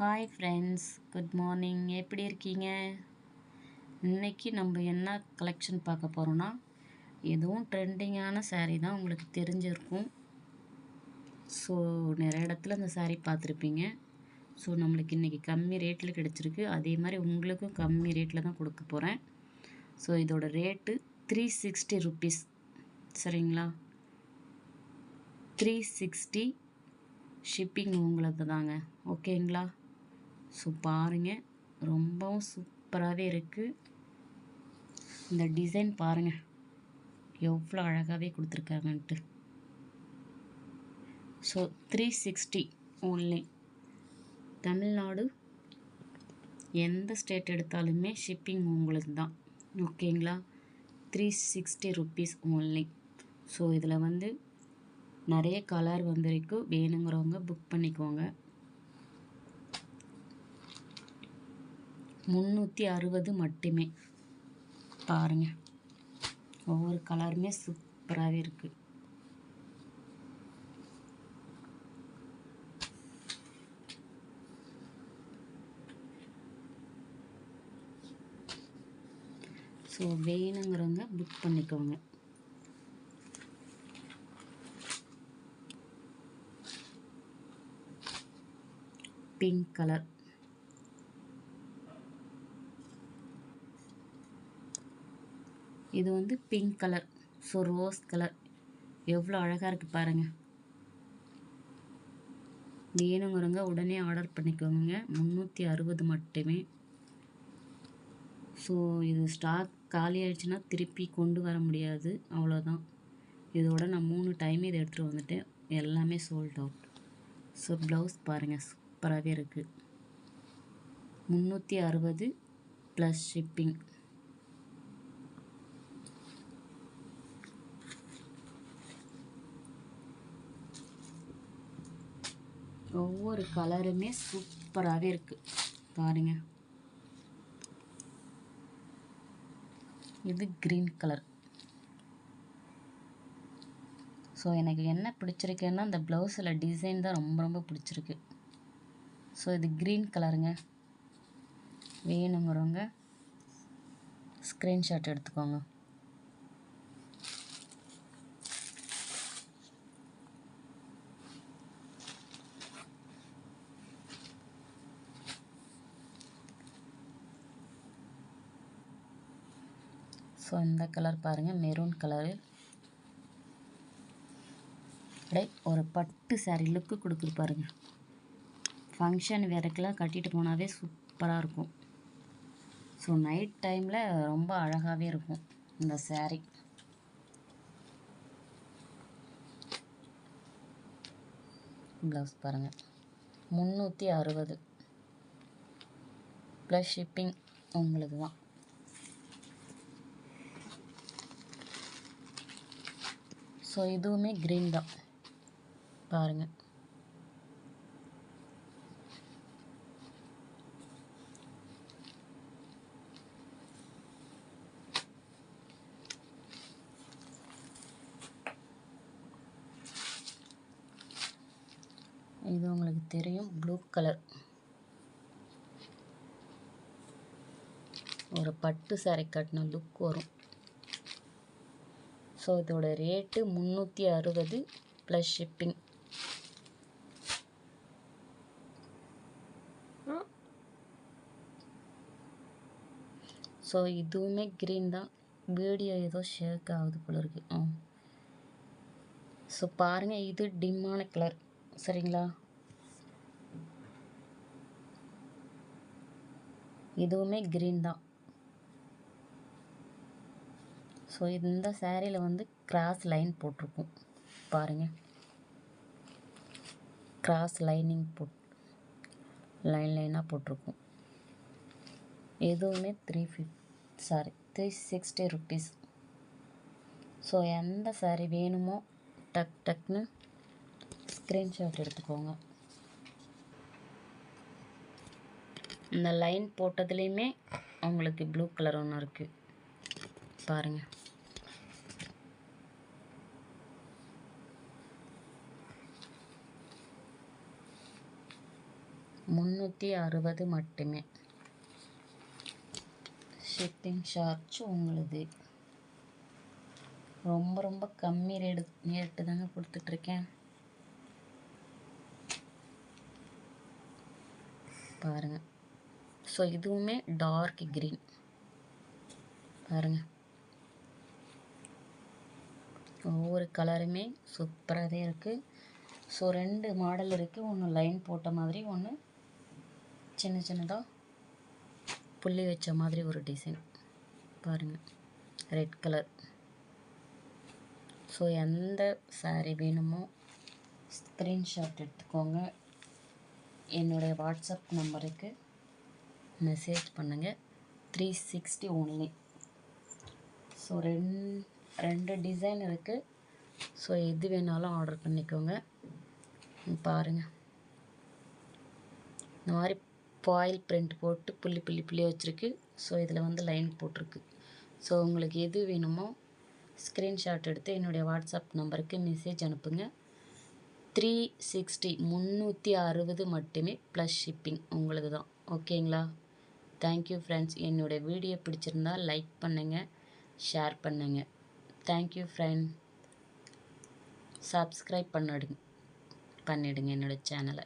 Hi friends good morning எப்படி இருக்கீங்க? இன்றைக்கி நம்ம என்ன கலெக்ஷன் பார்க்க போகிறோன்னா எதுவும் ட்ரெண்டிங்கான சாரீ தான் உங்களுக்கு தெரிஞ்சிருக்கும். ஸோ நிறைய இடத்துல அந்த சாரீ பார்த்துருப்பீங்க. ஸோ நம்மளுக்கு இன்றைக்கி கம்மி ரேட்டில் கிடச்சிருக்கு. அதே மாதிரி உங்களுக்கும் கம்மி ரேட்டில் தான் கொடுக்க போகிறேன் ஸோ இதோட ரேட்டு த்ரீ சிக்ஸ்டி ருபீஸ் சரிங்களா? த்ரீ சிக்ஸ்டி ஷிப்பிங் உங்களுக்கு தாங்க ஓகேங்களா ஸோ பாருங்கள் ரொம்பவும் சூப்பராகவே இருக்குது இந்த டிசைன் பாருங்கள் எவ்வளோ அழகாகவே கொடுத்துருக்காங்கன்ட்டு. So three sixty only Tamil Nadu எந்த ஸ்டேட் எடுத்தாலுமே ஷிப்பிங் உங்களுக்கு தான் ஓகேங்களா? Three sixty rupees only so இதில் வந்து நிறைய கலர் வந்திருக்கு. வேணுங்கிறவங்க புக் பண்ணிக்கோங்க. முந்நூற்றி அறுபது மட்டுமே. பாருங்கள் ஒவ்வொரு கலருமே சூப்பராகவே இருக்குது ஸோ வேணுங்கிறவங்க புக் பண்ணிக்கோங்க. பிங்க் கலர் இது வந்து pink colour so rose colour எவ்வளோ அழகாக இருக்குது பாருங்கள் வேணுங்கிறவங்க உடனே ஆர்டர் பண்ணிக்கோங்க முந்நூற்றி அறுபது மட்டுமே. ஸோ இது ஸ்டாக் காலி ஆயிடுச்சுன்னா திருப்பி கொண்டு வர முடியாது. அவ்வளோதான் இதோட நான் மூணு டைம் இதை எடுத்துகிட்டு வந்துட்டேன். எல்லாமே சோல்ட் அவுட் ஸோ ப்ளவுஸ் பாருங்கள் சூப்பராகவே இருக்குது முந்நூற்றி அறுபது ப்ளஸ் ஷிப்பிங் ஒவ்வொரு கலருமே சூப்பராகவே இருக்குது பாருங்க. இது க்ரீன் கலர். ஸோ எனக்கு என்ன பிடிச்சிருக்குன்னா அந்த ப்ளவுஸில் டிசைன் தான் ரொம்ப ரொம்ப பிடிச்சிருக்கு. ஸோ இது க்ரீன் கலருங்க. வேணுங்கிறவங்க ஸ்க்ரீன்ஷாட் எடுத்துக்கோங்க. ஸோ இந்த கலர் பாருங்கள் மெரூன் கலரு அப்படியே ஒரு பட்டு saree லுக்கு கொடுக்குது பாருங்கள் ஃபங்க்ஷன் வேறக்கெல்லாம் கட்டிட்டு போனாவே சூப்பராக இருக்கும். ஸோ நைட் டைமில் ரொம்ப அழகாகவே இருக்கும் இந்த சாரீ ப்ளவுஸ் பாருங்கள் முந்நூற்றி அறுபது. ப்ளஸ் ஷிப்பிங் உங்களுக்கு தான் ஸோ இதுவுமே க்ரீன் தான். பாருங்கள் இது உங்களுக்கு தெரியும் ப்ளூ கலர் ஒரு பட்டு saree கட்டின லுக் வரும். ஸோ இதோட ரேட்டு முந்நூற்றி அறுபது ப்ளஸ் ஷிப்பிங் ஸோ இதுவுமே க்ரீன் தான். வீடியோ ஏதோ ஷேக் ஆகுது போல இருக்கு. ஆ. ஸோ பாருங்கள் இது டிம்மான கலர் சரிங்களா? இதுவுமே க்ரீன் தான். ஸோ இந்த சேரீயில் வந்து கிராஸ் லைன் போட்டிருக்கும். பாருங்கள் கிராஸ் லைனிங் போட் லைன் லைனாக போட்டிருக்கும். எதுவுமே three fifty sorry three sixty rupees so எந்த சாரி வேணுமோ டக் டக்னு ஸ்க்ரீன்ஷாட் எடுத்துக்கோங்க. இந்த லைன் போட்டதுலேயுமே உங்களுக்கு ப்ளூ கலர் ஒன்று இருக்குது பாருங்கள் முந்நூற்றி அறுபது மட்டுமே. ஷிப்பிங் சார்ஜ் உங்களுது. ரொம்ப ரொம்ப கம்மி ரேடு ரேட்டு தாங்க கொடுத்துட்ருக்கேன். பாருங்கள் ஸோ இதுவுமே டார்க் க்ரீன் பாருங்கள் ஒவ்வொரு கலருமே சூப்பராகவே இருக்குது ஸோ ரெண்டு மாடல் இருக்குது ஒன்று லைன் போட்ட மாதிரி ஒன்று சின்ன சின்னதாக புள்ளி வச்ச மாதிரி ஒரு டிசைன் பாருங்கள் ரெட் கலர் ஸோ எந்த சாரீ வேணுமோ ஸ்க்ரீன்ஷாட் எடுத்துக்கோங்க. என்னுடைய வாட்ஸ்அப் நம்பருக்கு மெசேஜ் பண்ணுங்கள் த்ரீ சிக்ஸ்டி ஒன்லி ஸோ ரெண் ரெண்டு டிசைன் இருக்குது ஸோ எது வேணாலும் ஆர்டர் பண்ணிக்கோங்க. பாருங்கள் இந்த மாதிரி பாயில் பிரிண்ட் போட்டு புள்ளி புள்ளி புள்ளி வச்சுருக்கு. ஸோ இதில் வந்து லைன் போட்டிருக்கு. ஸோ உங்களுக்கு எது வேணுமோ ஸ்க்ரீன்ஷாட் எடுத்து என்னுடைய வாட்ஸ்அப் நம்பருக்கு மெசேஜ் அனுப்புங்க. த்ரீ சிக்ஸ்டி முந்நூற்றி அறுபது மட்டுமே ப்ளஸ் ஷிப்பிங் உங்களுக்கு தான் ஓகேங்களா தேங்க்யூ ஃப்ரெண்ட்ஸ் என்னோடய வீடியோ பிடிச்சிருந்தா லைக் பண்ணுங்கள் ஷேர் பண்ணுங்கள் தேங்க்யூ ஃப்ரெண்ட் சப்ஸ்கிரைப் பண்ணிடுங்க பண்ணிவிடுங்க என்னோடய சேனலை